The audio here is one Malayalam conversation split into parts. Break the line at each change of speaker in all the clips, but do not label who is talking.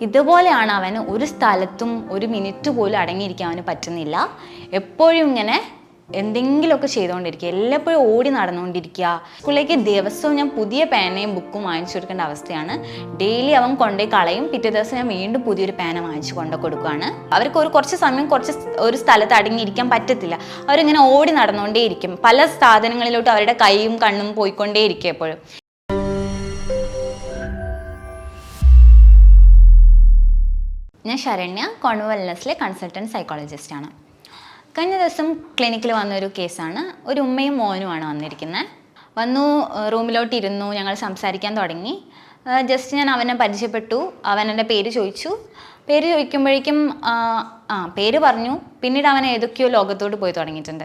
ഇതുപോലെയാണ് അവന് ഒരു സ്ഥലത്തും ഒരു മിനിറ്റ് പോലും അടങ്ങിയിരിക്കാൻ അവന് പറ്റുന്നില്ല. എപ്പോഴും ഇങ്ങനെ എന്തെങ്കിലുമൊക്കെ ചെയ്തുകൊണ്ടിരിക്കുക. എല്ലായ്പ്പോഴും ഓടി നടന്നുകൊണ്ടിരിക്കുക. സ്കൂളിലേക്ക് ദിവസവും ഞാൻ പുതിയ പേനയും ബുക്കും വാങ്ങിച്ചു കൊടുക്കേണ്ട അവസ്ഥയാണ്. ഡെയിലി അവൻ കൊണ്ടേ കളയും. പിറ്റേ ദിവസം ഞാൻ വീണ്ടും പുതിയൊരു പേന വാങ്ങിച്ചു കൊണ്ടു കൊടുക്കുകയാണ്. അവർക്ക് ഒരു കുറച്ച് സമയം കുറച്ച് ഒരു സ്ഥലത്ത് അടങ്ങിയിരിക്കാൻ പറ്റത്തില്ല. അവരിങ്ങനെ ഓടി നടന്നുകൊണ്ടേയിരിക്കും. പല സാധനങ്ങളിലോട്ട് അവരുടെ കൈയും കണ്ണും പോയിക്കൊണ്ടേയിരിക്കും എപ്പോഴും. ഞാൻ ശരണ്യ കോൺവെൽനസിലെ കൺസൾട്ടന്റ് സൈക്കോളജിസ്റ്റാണ് കഴിഞ്ഞ ദിവസം ക്ലിനിക്കിൽ വന്നൊരു കേസാണ്. ഒരു ഉമ്മയും മോനുമാണ് വന്നിരിക്കുന്നത് വന്നു റൂമിലോട്ട് ഇരുന്നു ഞങ്ങൾ സംസാരിക്കാൻ തുടങ്ങി. ജസ്റ്റ് ഞാൻ അവനെ പരിചയപ്പെട്ടു. അവൻ എന്റെ പേര് ചോദിച്ചു. പേര് ചോദിക്കുമ്പോഴേക്കും ആ, പേര് പറഞ്ഞു. പിന്നീട് അവൻ ഏതൊക്കെയോ ലോകത്തോട്ട് പോയി തുടങ്ങിയിട്ടുണ്ട്.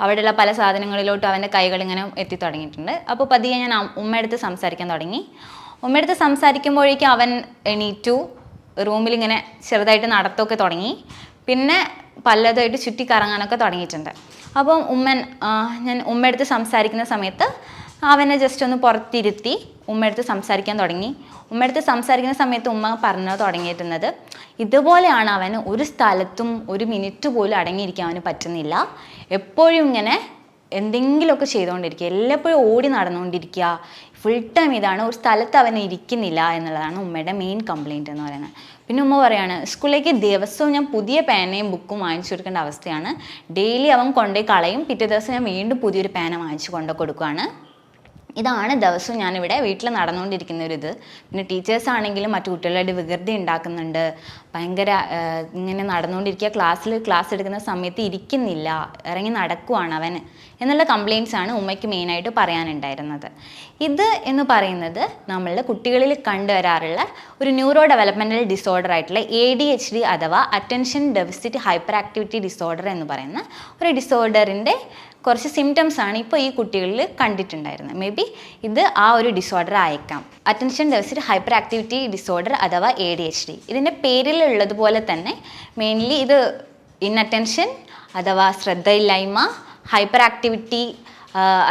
അവിടെയുള്ള പല സാധനങ്ങളിലോട്ട് അവന്റെ കൈകൾ ഇങ്ങനെ എത്തി തുടങ്ങിയിട്ടുണ്ട്. അപ്പോൾ പതിയെ ഞാൻ ഉമ്മയടുത്ത് സംസാരിക്കാൻ തുടങ്ങി. ഉമ്മയടുത്ത് സംസാരിക്കുമ്പോഴേക്കും അവൻ എണീറ്റു. റൂമിൽ ഇങ്ങനെ ചെറുതായിട്ട് നടത്തമൊക്കെ തുടങ്ങി. പിന്നെ പലതായിട്ട് ചുറ്റി കറങ്ങാനൊക്കെ തുടങ്ങിയിട്ടുണ്ട്. അപ്പം ഉമ്മൻ ഞാൻ ഉമ്മയെടുത്ത് സംസാരിക്കുന്ന സമയത്ത് അവനെ ജസ്റ്റ് ഒന്ന് പുറത്തിരുത്തി ഉമ്മയെടുത്ത് സംസാരിക്കാൻ തുടങ്ങി. ഉമ്മയെടുത്ത് സംസാരിക്കുന്ന സമയത്ത് ഉമ്മ പറഞ്ഞു തുടങ്ങിയിരുന്നത് ഇതുപോലെയാണ് അവന് ഒരു സ്ഥലത്തും ഒരു മിനിറ്റ് പോലും അടങ്ങിയിരിക്കാൻ അവന് പറ്റുന്നില്ല. എപ്പോഴും ഇങ്ങനെ എന്തെങ്കിലുമൊക്കെ ചെയ്തുകൊണ്ടിരിക്കുക. എല്ലായ്പ്പോഴും ഓടി നടന്നുകൊണ്ടിരിക്കുക. ഫുൾ ടൈം ഇതാണ്. ഒരു സ്ഥലത്ത് അവൻ ഇരിക്കുന്നില്ല എന്നുള്ളതാണ് ഉമ്മയുടെ മെയിൻ കംപ്ലൈന്റ് എന്ന് പറയുന്നത്. പിന്നെ ഉമ്മ പറയാണ് സ്കൂളിലേക്ക് ദിവസവും ഞാൻ പുതിയ പേനയും ബുക്കും വാങ്ങിച്ചു കൊടുക്കേണ്ട അവസ്ഥയാണ്. ഡെയിലി അവൻ കൊണ്ടുപോയി കളയും. പിറ്റേ ദിവസം ഞാൻ വീണ്ടും പുതിയൊരു പേന വാങ്ങിച്ചു കൊണ്ടു കൊടുക്കുകയാണ്. ഇതാണ് ദിവസവും ഞാനിവിടെ വീട്ടിൽ നടന്നുകൊണ്ടിരിക്കുന്ന ഒരു ഇത് പിന്നെ ടീച്ചേഴ്സ് ആണെങ്കിലും മറ്റു കുട്ടികളുടെ വികൃതി ഉണ്ടാക്കുന്നുണ്ട്. ഭയങ്കര ഇങ്ങനെ നടന്നുകൊണ്ടിരിക്കുക. ക്ലാസ്സിൽ ക്ലാസ് എടുക്കുന്ന സമയത്ത് ഇരിക്കുന്നില്ല. ഇറങ്ങി നടക്കുവാണ് അവൻ എന്നുള്ള കംപ്ലയിൻസ് ആണ് ഉമ്മയ്ക്ക് മെയിനായിട്ട് പറയാനുണ്ടായിരുന്നത്. ഇത് എന്ന് പറയുന്നത് നമ്മളുടെ കുട്ടികളിൽ കണ്ടുവരാറുള്ള ഒരു ന്യൂറോ ഡെവലപ്മെന്റൽ ഡിസോർഡർ ആയിട്ടുള്ള എ ഡി എച്ച് ഡി അഥവാ attention deficit hyper activity disorder എന്ന് പറയുന്ന ഒരു ഡിസോർഡറിന്റെ കുറച്ച് സിംറ്റംസ് ആണ് ഇപ്പോൾ ഈ കുട്ടികളിൽ കണ്ടിട്ടുണ്ടായിരുന്നത്. മേ ബി ഇത് ആ ഒരു ഡിസോർഡർ ആയേക്കാം. Attention deficit hyper activity disorder അഥവാ എ ഡി എച്ച് ഡി ഇതിന്റെ പേരിലുള്ളതുപോലെ തന്നെ മെയിൻലി ഇത് ഇൻ അറ്റൻഷൻ അഥവാ ശ്രദ്ധയില്ലായ്മ ഹൈപ്പർ ആക്ടിവിറ്റി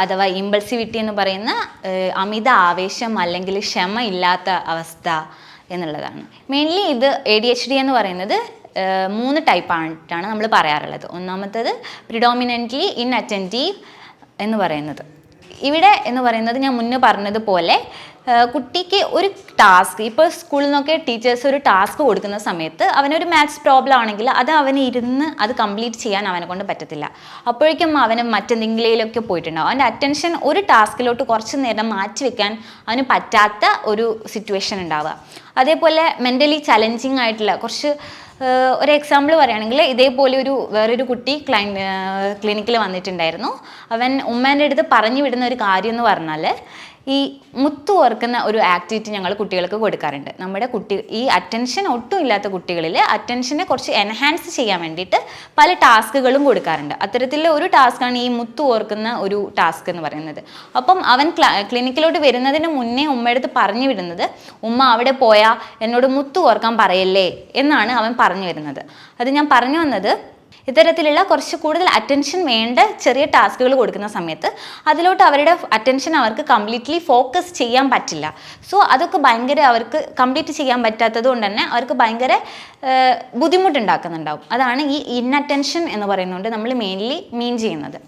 അഥവാ ഇമ്പൾസിവിറ്റി എന്ന് പറയുന്ന അമിത ആവേശം അല്ലെങ്കിൽ ക്ഷമ ഇല്ലാത്ത അവസ്ഥ എന്നുള്ളതാണ്. മെയിൻലി ഇത് എ ഡി എച്ച് ഡി എന്ന് പറയുന്നത് മൂന്ന് ടൈപ്പ് ആയിട്ടാണ് നമ്മൾ പറയാറുള്ളത്. ഒന്നാമത്തേത് പ്രിഡോമിനന്റ്ലി ഇൻ അറ്റന്റീവ് എന്ന് പറയുന്നത്. ഇവിടെ എന്ന് പറയുന്നത് ഞാൻ മുന്നേ പറഞ്ഞതുപോലെ കുട്ടിക്ക് ഒരു ടാസ്ക് ഇപ്പോൾ സ്കൂളിൽ നിന്നൊക്കെ ടീച്ചേഴ്സ് ഒരു ടാസ്ക് കൊടുക്കുന്ന സമയത്ത് അവനൊരു മാത്സ് പ്രോബ്ലം ആണെങ്കിൽ അത് അവന് ഇരുന്ന് അത് കംപ്ലീറ്റ് ചെയ്യാൻ അവനെ കൊണ്ട് പറ്റത്തില്ല. അപ്പോഴേക്കും അവന് മറ്റെന്തെങ്കിലുമൊക്കെ പോയിട്ടുണ്ടാവും. അവന്റെ അറ്റൻഷൻ ഒരു ടാസ്കിലോട്ട് കുറച്ച് നേരം മാറ്റി വെക്കാൻ അവന് പറ്റാത്ത ഒരു സിറ്റുവേഷൻ ഉണ്ടാവുക. അതേപോലെ മെന്റലി ചലഞ്ചിങ് ആയിട്ടുള്ള കുറച്ച് ഒരു എക്സാമ്പിൾ പറയുകയാണെങ്കിൽ ഇതേപോലെ ഒരു വേറൊരു കുട്ടി ക്ലൈൻ ക്ലിനിക്കിൽ വന്നിട്ടുണ്ടായിരുന്നു. അവൻ ഉമ്മേന്റെ അടുത്ത് പറഞ്ഞു വിടുന്ന ഒരു കാര്യം എന്ന് പറഞ്ഞാൽ ഈ മുത്തു ഓർക്കുന്ന ഒരു ആക്ടിവിറ്റി ഞങ്ങൾ കുട്ടികൾക്ക് കൊടുക്കാറുണ്ട്. നമ്മുടെ കുട്ടി ഈ അറ്റൻഷൻ ഒട്ടും ഇല്ലാത്ത കുട്ടികളിൽ അറ്റൻഷനെ കുറച്ച് എൻഹാൻസ് ചെയ്യാൻ വേണ്ടിയിട്ട് പല ടാസ്കുകളും കൊടുക്കാറുണ്ട്. അത്തരത്തിലുള്ള ഒരു ടാസ്ക്കാണ് ഈ മുത്തു ഓർക്കുന്ന ഒരു ടാസ്ക് എന്ന് പറയുന്നത്. അപ്പം അവൻ ക്ലിനിക്കിലോട്ട് വരുന്നതിന് മുന്നേ ഉമ്മയടുത്ത് പറഞ്ഞു വിടുന്നത് ഉമ്മ അവിടെ പോയാൽ എന്നോട് മുത്തു ഓർക്കാൻ പറയല്ലേ എന്നാണ് അവൻ പറഞ്ഞു വരുന്നത്. അത് ഞാൻ പറഞ്ഞു വന്നത് ഇത്തരത്തിലുള്ള കുറച്ച് കൂടുതൽ അറ്റൻഷൻ വേണ്ട ചെറിയ ടാസ്കുകൾ കൊടുക്കുന്ന സമയത്ത് അതിലോട്ട് അവരുടെ അറ്റൻഷൻ അവർക്ക് കംപ്ലീറ്റ്ലി ഫോക്കസ് ചെയ്യാൻ പറ്റില്ല. സോ അതൊക്കെ ഭയങ്കര അവർക്ക് കംപ്ലീറ്റ് ചെയ്യാൻ പറ്റാത്തത് കൊണ്ട് തന്നെ അവർക്ക് ഭയങ്കര ബുദ്ധിമുട്ടുണ്ടാക്കുന്നുണ്ടാവും. അതാണ് ഈ ഇൻഅറ്റൻഷൻ എന്ന് പറയുന്നതുകൊണ്ട് നമ്മൾ മെയിൻലി മീൻ ചെയ്യുന്നത്.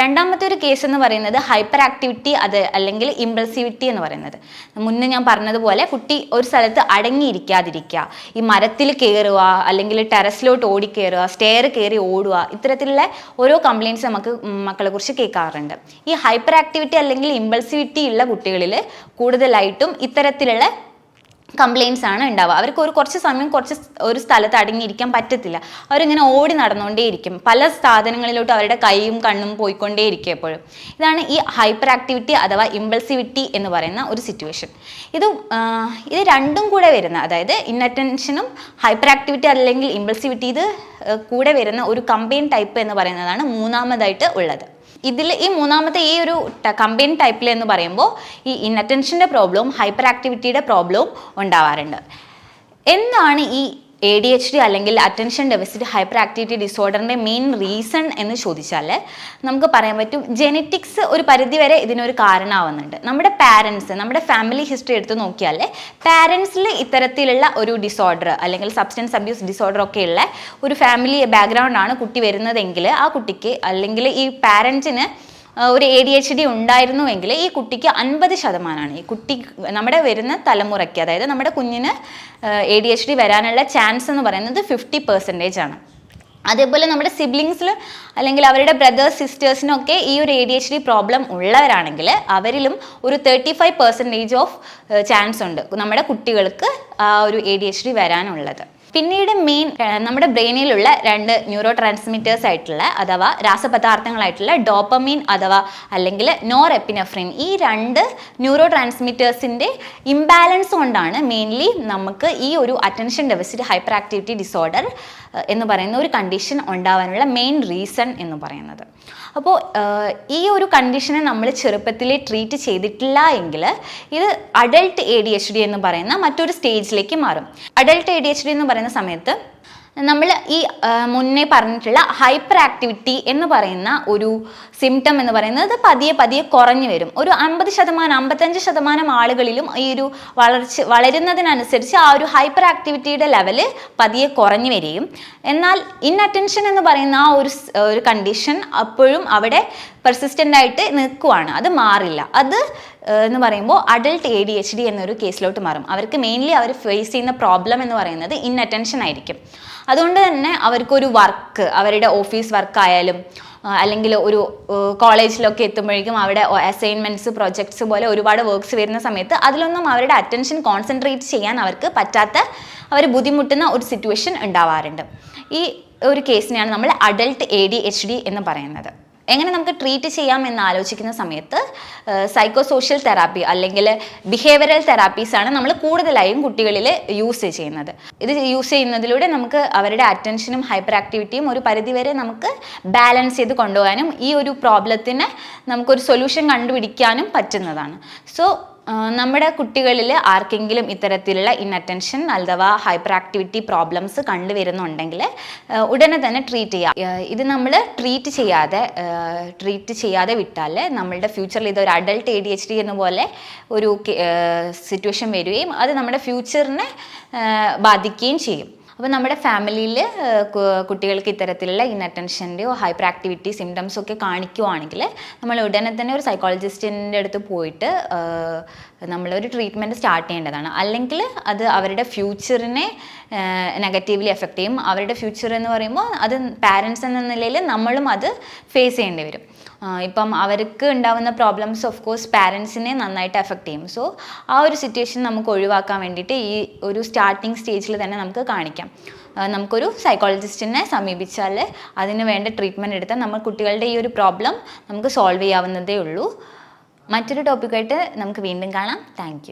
രണ്ടാമത്തെ ഒരു കേസ് എന്ന് പറയുന്നത് ഹൈപ്പർ ആക്ടിവിറ്റി അത് അല്ലെങ്കിൽ ഇമ്പൾസിവിറ്റി എന്ന് പറയുന്നത്. മുന്നേ ഞാൻ പറഞ്ഞതുപോലെ കുട്ടി ഒരു സ്ഥലത്ത് അടങ്ങിയിരിക്കാതിരിക്കുക. ഈ മരത്തിൽ കയറുക അല്ലെങ്കിൽ ടെറസിലോട്ട് ഓടിക്കയറുക കയറുക സ്റ്റെയർ കയറി ഓടുക ഇത്തരത്തിലുള്ള ഓരോ കംപ്ലയിന്റ്സ് നമുക്ക് മക്കളെ കുറിച്ച് കേൾക്കാറുണ്ട്. ഈ ഹൈപ്പർ ആക്ടിവിറ്റി അല്ലെങ്കിൽ ഇമ്പൾസിവിറ്റി ഉള്ള കുട്ടികളിൽ കൂടുതലായിട്ടും ഇത്തരത്തിലുള്ള കംപ്ലയിൻസ് ആണ് ഉണ്ടാവുക. അവർക്ക് ഒരു കുറച്ച് സമയം കുറച്ച് ഒരു സ്ഥലത്ത് അടങ്ങിയിരിക്കാൻ പറ്റത്തില്ല. അവരിങ്ങനെ ഓടി നടന്നുകൊണ്ടേയിരിക്കും. പല സ്ഥാപനങ്ങളിലോട്ട് അവരുടെ കൈയും കണ്ണും പോയിക്കൊണ്ടേയിരിക്കും എപ്പോഴും ഇതാണ് ഈ ഹൈപ്പർ ആക്ടിവിറ്റി അഥവാ ഇമ്പൾസിവിറ്റി എന്ന് പറയുന്ന ഒരു സിറ്റുവേഷൻ ഇത് ഇത് രണ്ടും കൂടെ വരുന്ന അതായത് ഇന്നറ്റൻഷനും ഹൈപ്പർ ആക്ടിവിറ്റി അല്ലെങ്കിൽ ഇമ്പൾസിവിറ്റി ഇത് കൂടെ വരുന്ന ഒരു കമ്പൈൻ ടൈപ്പ് എന്ന് പറയുന്നതാണ് മൂന്നാമതായിട്ട് ഉള്ളത്. ഇതിൽ ഈ മൂന്നാമത്തെ ഈ ഒരു കമ്പൈൻ ടൈപ്പിൽ എന്ന് പറയുമ്പോൾ ഈ ഇന്നറ്റൻഷന്റെ പ്രോബ്ലവും ഹൈപ്പർ ആക്ടിവിറ്റിയുടെ പ്രോബ്ലവും ഉണ്ടാവാറുണ്ട്. എന്താണ് ഈ എ ഡി എച്ച് ഡി അല്ലെങ്കിൽ അറ്റൻഷൻ ഡെഫിസിറ്റ് ഹൈപ്പർ ആക്ടിവിറ്റി ഡിസോർഡറിന്റെ മെയിൻ റീസൺ എന്ന് ചോദിച്ചാൽ നമുക്ക് പറയാൻ പറ്റും ജെനറ്റിക്സ് ഒരു പരിധിവരെ ഇതിനൊരു കാരണമാവുന്നുണ്ട്. നമ്മുടെ പാരൻസ് നമ്മുടെ ഫാമിലി ഹിസ്റ്ററി എടുത്ത് നോക്കിയാൽ പാരൻസിൽ ഇത്തരത്തിലുള്ള ഒരു ഡിസോർഡർ അല്ലെങ്കിൽ സബ്സ്റ്റൻസ് അബ്യൂസ് ഡിസോർഡർ ഒക്കെയുള്ള ഒരു ഫാമിലി ബാക്ക്ഗ്രൗണ്ടാണ് കുട്ടി വരുന്നതെങ്കിൽ ആ കുട്ടിക്ക് അല്ലെങ്കിൽ ഈ പാരൻസിന് ഒരു എ ഡി എച്ച് ഡി ഉണ്ടായിരുന്നുവെങ്കിൽ ഈ കുട്ടിക്ക് അൻപത് ശതമാനമാണ് ഈ കുട്ടി നമ്മുടെ വരുന്ന തലമുറയ്ക്ക് അതായത് നമ്മുടെ കുഞ്ഞിന് എ ഡി എച്ച് ഡി വരാനുള്ള ചാൻസ് എന്ന് പറയുന്നത് ഫിഫ്റ്റി പെർസെന്റേജ് ആണ്. അതേപോലെ നമ്മുടെ സിബ്ലിങ്സിൽ അല്ലെങ്കിൽ അവരുടെ ബ്രദേഴ്സ് സിസ്റ്റേഴ്സിനൊക്കെ ഈ ഒരു A D H D problem ഉള്ളവരാണെങ്കിൽ അവരിലും ഒരു thirty five percentage of chance ഉണ്ട് നമ്മുടെ കുട്ടികൾക്ക് ആ ഒരു എ ഡി എച്ച് ഡി വരാനുള്ളത്. പിന്നീട് മെയിൻ നമ്മുടെ ബ്രെയിനിലുള്ള രണ്ട് ന്യൂറോ ട്രാൻസ്മിറ്റേഴ്സ് ആയിട്ടുള്ള അഥവാ രാസപദാർത്ഥങ്ങളായിട്ടുള്ള ഡോപ്പമീൻ അഥവാ അല്ലെങ്കിൽ നോർ എപ്പിനഫ്രിൻ ഈ രണ്ട് ന്യൂറോ ട്രാൻസ്മിറ്റേഴ്സിന്റെ ഇംബാലൻസ് കൊണ്ടാണ് മെയിൻലി നമുക്ക് ഈ ഒരു attention deficit hyper activity disorder എന്ന് പറയുന്ന ഒരു കണ്ടീഷൻ ഉണ്ടാവാനുള്ള മെയിൻ റീസൺ എന്ന് പറയുന്നത്. അപ്പോൾ ഈ ഒരു കണ്ടീഷനെ നമ്മൾ ചെറുപ്പത്തിൽ ട്രീറ്റ് ചെയ്തിട്ടില്ല എങ്കിൽ ഇത് adult A D H D എന്ന് പറയുന്ന മറ്റൊരു സ്റ്റേജിലേക്ക് മാറും. Adult A D H D എന്ന് പറയുന്ന സമയത്ത് നമ്മൾ ഈ മുന്നേ പറഞ്ഞിട്ടുള്ള ഹൈപ്പർ ആക്ടിവിറ്റി എന്ന് പറയുന്ന ഒരു സിംറ്റം എന്ന് പറയുന്നത് പതിയെ പതിയെ കുറഞ്ഞു വരും. ഒരു അമ്പത് ശതമാനം അമ്പത്തഞ്ച് ശതമാനം ആളുകളിലും ഈ ഒരു വളർച്ച വളരുന്നതിനനുസരിച്ച് ആ ഒരു ഹൈപ്പർ ആക്ടിവിറ്റിയുടെ ലെവൽ പതിയെ കുറഞ്ഞു വരികയും. എന്നാൽ ഇൻഅറ്റൻഷൻ എന്ന് പറയുന്ന ആ ഒരു ഒരു കണ്ടീഷൻ അപ്പോഴും അവിടെ പെർസിസ്റ്റന്റ് ആയിട്ട് നിൽക്കുവാണ്. അത് മാറില്ല. അത് എന്ന് പറയുമ്പോൾ adult A D H D എന്നൊരു കേസിലോട്ട് മാറും. അവർക്ക് മെയിൻലി അവർ ഫേസ് ചെയ്യുന്ന പ്രോബ്ലം എന്ന് പറയുന്നത് ഇൻഅറ്റൻഷൻ ആയിരിക്കും. അതുകൊണ്ട് തന്നെ അവർക്കൊരു വർക്ക് അവരുടെ ഓഫീസ് വർക്ക് ആയാലും അല്ലെങ്കിൽ ഒരു കോളേജിലൊക്കെ എത്തുമ്പോഴേക്കും അവിടെ അസൈൻമെന്റ്സ് പ്രൊജക്ട്സ് പോലെ ഒരുപാട് വർക്ക്സ് വരുന്ന സമയത്ത് അതിലൊന്നും അവരുടെ അറ്റൻഷൻ കോൺസെൻട്രേറ്റ് ചെയ്യാൻ അവർക്ക് പറ്റാത്ത അവർ ബുദ്ധിമുട്ടുന്ന ഒരു സിറ്റുവേഷൻ ഉണ്ടാവാറുണ്ട്. ഈ ഒരു കേസിനെയാണ് നമ്മൾ adult A D H D എന്ന് പറയുന്നത്. എങ്ങനെ നമുക്ക് ട്രീറ്റ് ചെയ്യാം എന്ന് ആലോചിക്കുന്ന സമയത്ത് സൈക്കോ സോഷ്യൽ തെറാപ്പി അല്ലെങ്കിൽ ബിഹേവിയറൽ തെറാപ്പീസ് ആണ് നമ്മൾ കൂടുതലായും കുട്ടികളിൽ യൂസ് ചെയ്യുന്നത്. ഇത് യൂസ് ചെയ്യുന്നതിലൂടെ നമുക്ക് അവരുടെ അറ്റൻഷനും ഹൈപ്പർ ആക്ടിവിറ്റിയും ഒരു പരിധിവരെ നമുക്ക് ബാലൻസ് ചെയ്ത് കൊണ്ടുപോകാനും ഈ ഒരു പ്രോബ്ലത്തിന് നമുക്കൊരു സൊല്യൂഷൻ കണ്ടുപിടിക്കാനും പറ്റുന്നതാണ്. സോ നമ്മുടെ കുട്ടികളിൽ ആർക്കെങ്കിലും ഇത്തരത്തിലുള്ള ഇൻഅറ്റൻഷൻ അഥവാ ഹൈപ്പർ ആക്ടിവിറ്റി പ്രോബ്ലംസ് കണ്ടുവരുന്നുണ്ടെങ്കിൽ ഉടനെ തന്നെ ട്രീറ്റ് ചെയ്യുക ആ, ഇത് നമ്മൾ ട്രീറ്റ് ചെയ്യാതെ ട്രീറ്റ് ചെയ്യാതെ വിട്ടാൽ നമ്മളുടെ ഫ്യൂച്ചറിൽ ഇത് ഒരു adult A D H D എന്ന പോലെ ഒരു സിറ്റുവേഷൻ വരികയും അത് നമ്മുടെ ഫ്യൂച്ചറിനെ ബാധിക്കുകയും ചെയ്യും. അപ്പോൾ നമ്മുടെ ഫാമിലിയിൽ കുട്ടികൾക്ക് ഇത്തരത്തിലുള്ള ഇന്നറ്റൻഷന്റെയോ ഹൈപ്പർ ആക്ടിവിറ്റി സിംറ്റംസ് ഒക്കെ കാണിക്കുവാണെങ്കിൽ നമ്മൾ ഉടനെ തന്നെ ഒരു സൈക്കോളജിസ്റ്റിന്റെ അടുത്ത് പോയിട്ട് നമ്മളൊരു ട്രീറ്റ്മെന്റ് സ്റ്റാർട്ട് ചെയ്യേണ്ടതാണ്. അല്ലെങ്കിൽ അത് അവരുടെ ഫ്യൂച്ചറിനെ നെഗറ്റീവ്ലി എഫക്റ്റ് ചെയ്യും. അവരുടെ ഫ്യൂച്ചർ എന്ന് പറയുമ്പോൾ അത് പാരൻസ് എന്ന നിലയിൽ നമ്മളും അത് ഫേസ് ചെയ്യേണ്ടി വരും. ഇപ്പം അവർക്ക് ഉണ്ടാവുന്ന പ്രോബ്ലംസ് ഓഫ് കോഴ്സ് പാരൻസിനെ നന്നായിട്ട് എഫക്റ്റ് ചെയ്യും. സോ ആ ഒരു സിറ്റുവേഷൻ നമുക്ക് ഒഴിവാക്കാൻ വേണ്ടിയിട്ട് ഈ ഒരു സ്റ്റാർട്ടിങ് സ്റ്റേജിൽ തന്നെ നമുക്ക് കാണിക്കാം. നമുക്കൊരു സൈക്കോളജിസ്റ്റിനെ സമീപിച്ചാൽ അതിന് വേണ്ട ട്രീറ്റ്മെന്റ് എടുത്താൽ നമ്മൾ കുട്ടികളുടെ ഈ ഒരു പ്രോബ്ലം നമുക്ക് സോൾവ് ചെയ്യാവുന്നതേ ഉള്ളൂ. മറ്റൊരു ടോപ്പിക്കായിട്ട് നമുക്ക് വീണ്ടും കാണാം. താങ്ക്